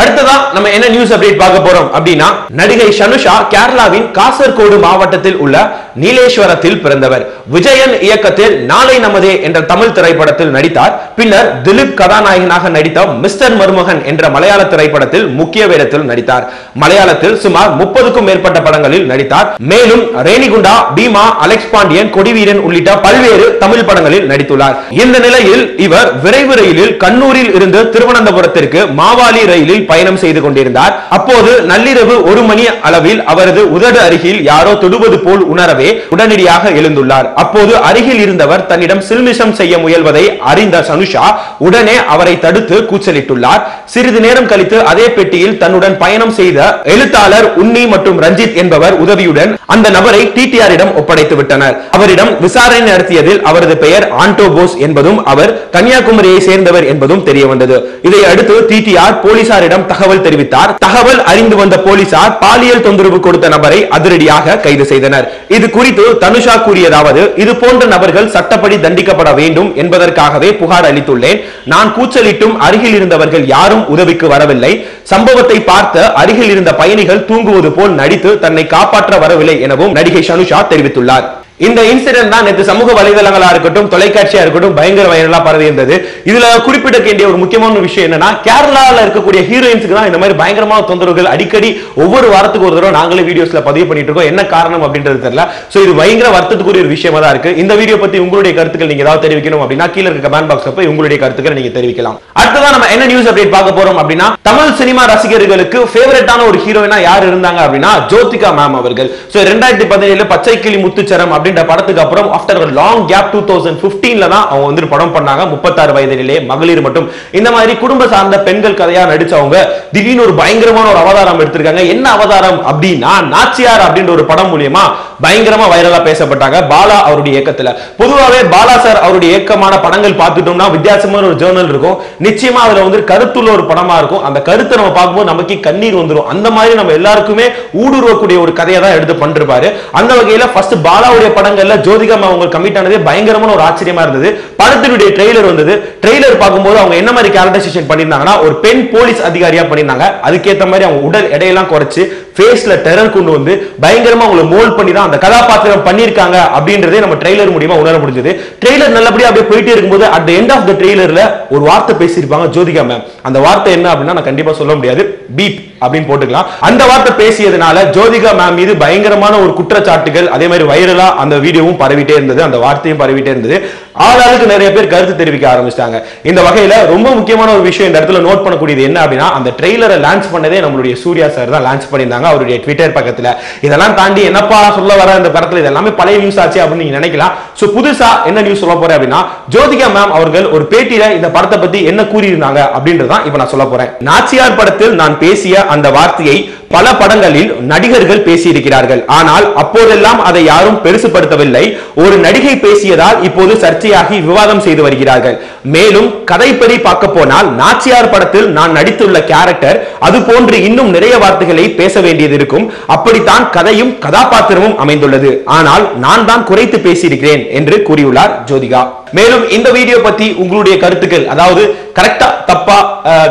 அடுத்ததா நம்ம என்ன நியூஸ் அப்டேட் பார்க்க போறோம் அப்படின்னா நடிகை ஷனுஷா கேரளாவின் காசர்கோடு மாவட்டத்தில் உள்ள நீலேஸ்வரத்தில் பிறந்தவர். விஜயன் இயக்கத்தில் நாளை நமதே என்ற தமிழ் திரைப்படத்தில் நடித்தார். பின்னர் திலீப் கதாநாயகனாக நடித்த மிஸ்டர் மருமகன் என்ற மலையாள திரைப்படத்தில் முக்கிய வேடத்தில் நடித்தார். மலையாளத்தில் சுமார் முப்பதுக்கும் மேற்பட்ட படங்களில் நடித்தார். மேலும் ரேணிகுண்டா பீமா அலெக்ஸ் பாண்டியன் கொடிவீரன் உள்ளிட்ட பல்வேறு தமிழ் படங்களில் நடித்துள்ளார். இந்த நிலையில் இவர் விரைவு ரயிலில் கண்ணூரில் இருந்து திருவனந்தபுரத்திற்கு மாவாலி ரயிலில் பயணம் செய்து கொண்டிருந்தார். அப்போது நள்ளிரவு ஒரு மணி அளவில் அவரது உதடு அருகில் யாரோ தொடுவது போல் உணரவே உடனடியாக எழுந்துள்ளார். அப்போது அருகில் இருந்தவர் தன்னிடம் சில்மிஷம் செய்ய முயல்வதை அறிந்த சனுஷா உடனே அவரை தடுத்து கூச்சலிட்டுள்ளார். சிறிது நேரம் கழித்து அதே பெட்டியில் தன்னுடன் பயணம் செய்த எழுத்தாளர் உன்னி மற்றும் ரஞ்சித் என்பவர் உதவியுடன் அந்த நபரை டிடிஆரிடம் ஒப்படைத்து விட்டனர். அவரிடம் விசாரணை நடத்தியதில் அவரது பெயர் ஆண்டோ போஸ் என்பதும் அவர் கன்னியாகுமரியை சேர்ந்தவர் என்பதும் தெரிய வந்தது இதை அடுத்து டிடிஆர் போலீசாரிடம் தகவல் தெரிவித்தார். தகவல் அறிந்து வந்த போலீசார் பாலியல் தொந்தரவு கொடுத்த நபரை அதிரடியாக கைது செய்தனர். இது குறித்து தனுஷா கூறியதாவது இது போன்ற நபர்கள் சட்டப்படி தண்டிக்கப்பட வேண்டும் என்பதற்காகவே புகார் அளித்துள்ளேன். நான் கூச்சலிட்டும் அருகில் இருந்தவர்கள் யாரும் உதவிக்கு வரவில்லை. சம்பவத்தை பார்த்த அருகில் இருந்த பயணிகள் தூங்குவது போல் நடித்து தன்னை காப்பாற்ற வரவில்லை எனவும் நடிகை சனுஷா தெரிவித்துள்ளார். இந்த இன்சிடென்ட் தான் நேற்று சமூக வலைதளங்களா இருக்கட்டும் தொலைக்காட்சியா இருக்கட்டும் பயங்கர வைரலா பரவி இருந்தது இதுல குறிப்பிட வேண்டிய ஒரு முக்கியமான விஷயம் என்னன்னா கேரளால இருக்கக்கூடிய ஹீரோயின்ஸ்க்கு தான் இந்த மாதிரி பயங்கரமான தொந்தரவுகள் அடிக்கடி ஒவ்வொரு வாரத்துக்கு ஒரு தடவை நாங்களே வீடியோஸ்ல பதிவு பண்ணிட்டு இருக்கோம். என்ன காரணம் அப்படின்றது தெரியல. சோ இது பயங்கர வருத்தத்துக்குரிய ஒரு விஷயமா தான் இருக்கு. இந்த வீடியோ பத்தி உங்களுடைய கருத்துக்கள் நீங்க ஏதாவது தெரிவிக்கணும் அப்படின்னா கீழே இருக்க கமெண்ட் பாக்ஸ்ல போய் உங்களுடைய கருத்துக்களை நீங்க தெரிவிக்கலாம். அடுத்ததான் நம்ம என்ன நியூஸ் அப்டேட் பார்க்க போறோம் அப்படின்னா தமிழ் சினிமா ரசிகர்களுக்கு ஃபேவரட்டான ஒரு ஹீரோயினா யார் இருந்தாங்க அப்படின்னா ஜோதிகா மேம் அவர்கள். சோ ரெண்டாயிரத்தி பதினேழுல பச்சை கிளி முத்துச்சரம் அப்படின்ற படத்துக்கு அப்புறம் after long gap two thousand பிப்டீன்ல தான் அவங்க வந்து படம் பண்ணாங்க. முப்பத்தாறு வயதிலே மகளிர் மட்டும். இந்த மாதிரி குடும்ப சார்ந்த பெண்கள் கதையா நடிச்சவங்க திடீர்னு ஒரு பயங்கரமான ஒரு அவதாரம் எடுத்திருக்காங்க. என்ன அவதாரம் அப்படின்னா நாச்சியார் அப்படின்ற ஒரு படம் மூலியமா பயங்கரமா வைரலா பேசப்பட்டாங்க. பாலா அவருடைய இயக்கத்துல. பொதுவாகவே பாலா சார் அவருடைய இயக்கமான படங்கள் பார்த்துட்டோம்னா வித்தியாசமான ஒரு ஜேர்னல் இருக்கும். நிச்சயமா அதுல வந்து கருத்துள்ள ஒரு படமா இருக்கும். அந்த கருத்தை நம்ம பார்க்கும்போது நமக்கு கண்ணீர் வந்துடும் அந்த மாதிரி நம்ம எல்லாருக்குமே ஊடுருவக்கூடிய ஒரு கதையை தான் எடுத்து பண்ணிருப்பாரு. அந்த வகையில ஃபர்ஸ்ட் பாலாவுடைய படங்கள்ல ஜோதிகா அவங்க கமிட் ஆனதே பயங்கரமான ஒரு ஆச்சரியமா இருந்தது. படத்தினுடைய ட்ரெய்லர் வந்தது. ட்ரெய்லர் பார்க்கும்போது அவங்க என்ன மாதிரி கேரக்டரைசேஷன் பண்ணியிருந்தாங்கன்னா ஒரு பெண் போலீஸ் அதிகாரியா பண்ணியிருந்தாங்க. அதுக்கேற்ற மாதிரி அவங்க உடல் எடையெல்லாம் குறைச்சு ஃபேஸ்ல டெரர் கொண்டு வந்து பயங்கரமா அவங்களை மோல்ட் பண்ணி தான் அந்த கதாபாத்திரம் பண்ணியிருக்காங்க அப்படின்றதே நம்ம ட்ரெய்லர் மூலியமா உணர முடிஞ்சது. ட்ரெய்லர் நல்லபடியா அப்படியே போயிட்டே இருக்கும்போது அட் எண்ட் ஆஃப் த ட்ரெய்லர்ல ஒரு வார்த்தை பேசியிருப்பாங்க ஜோதிகா மேம் அந்த வார்த்தை என்ன அப்படின்னா நான் கண்டிப்பா சொல்ல முடியாது. பீப் அப்படின்னு போட்டுக்கலாம். அந்த வார்த்தை பேசியதுனால ஜோதிகா மேம் மீது பயங்கரமான ஒரு குற்றச்சாட்டுகள் அதே மாதிரி வைரலா அந்த வீடியோவும் பரவிட்டே இருந்தது. அந்த வார்த்தையும் பரவிட்டே இருந்தது. ஆளாளுக்கு நிறைய பேர் கருத்து தெரிவிக்க ஆரம்பிச்சிட்டாங்க. இந்த வகையில ரொம்ப முக்கியமான ஒரு விஷயம் இந்த இடத்துல நோட் பண்ணக்கூடியது என்ன அப்படின்னா அந்த ட்ரெய்லரை லான்ச் பண்ணதே நம்மளுடைய சூர்யா சார் தான் லான்ச் பண்ணியிருந்தாங்க அவருடைய ட்விட்டர் பக்கத்துல. இதெல்லாம் தாண்டி என்னப்பா சொல்ல வர இந்த படத்துல? இதெல்லாமே பழைய நியூஸ் ஆச்சு அப்படின்னு நீங்க நினைக்கலாம். சோ புதுசா என்ன நியூஸ் சொல்ல போறேன் அப்படின்னா ஜோதிகா மேம் அவர்கள் ஒரு பேட்டியில இந்த படத்தை பத்தி என்ன கூறியிருந்தாங்க அப்படின்றதான் இப்ப நான் சொல்ல போறேன். நாச்சியார் படத்தில் நான் பேசிய அந்த வார்த்தையை பல படங்களில் நடிகர்கள் பேசியிருக்கிறார்கள். ஆனால் அப்போதெல்லாம் அதை யாரும் பெருசுபடுத்தவில்லை ஒரு நடிகை பேசியதால் இப்போது சர்ச்சையாகி விவாதம் செய்து வருகிறார்கள். மேலும் கதைப்படி பார்க்க போனால் நாச்சியார் படத்தில் நான் நடித்துள்ள கேரக்டர் அது போன்று இன்னும் நிறைய வார்த்தைகளை பேச வேண்டியது இருக்கும். அப்படித்தான் கதையும் கதாபாத்திரமும் அமைந்துள்ளது. ஆனால் நான் தான் குறைத்து பேசியிருக்கிறேன் என்று கூறியுள்ளார் ஜோதிகா. மேலும் இந்த வீடியோ பத்தி உங்களுடைய கருத்துக்கள் அதாவது கரெக்டா தப்பா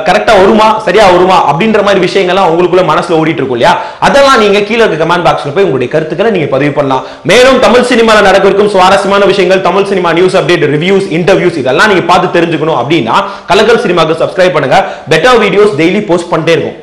கரெக்டா வருமா சரியா வருமா அப்படின்ற மாதிரி விஷயங்கள்லாம் உங்களுக்குள்ள மனசுல ஓடிட்டு இருக்கும் இல்லையா? அதெல்லாம் நீங்க கீழே இருக்க கமெண்ட் பாக்ஸ்ல போய் உங்களுடைய கருத்துக்களை நீங்க பதிவு பண்ணலாம். மேலும் தமிழ் சினிமால நடக்கும் சுவாரஸ்யமான விஷயங்கள் Tamil cinema news update reviews interviews இதெல்லாம் நீங்க பார்த்து தெரிஞ்சுக்கணும் அப்படின்னா கலக்கல் சினிமாவுக்கு சப்ஸ்கிரைப் பண்ணுங்க. பெட்டர் வீடியோஸ் டெய்லி போஸ்ட் பண்ணிட்டே இருக்கும்.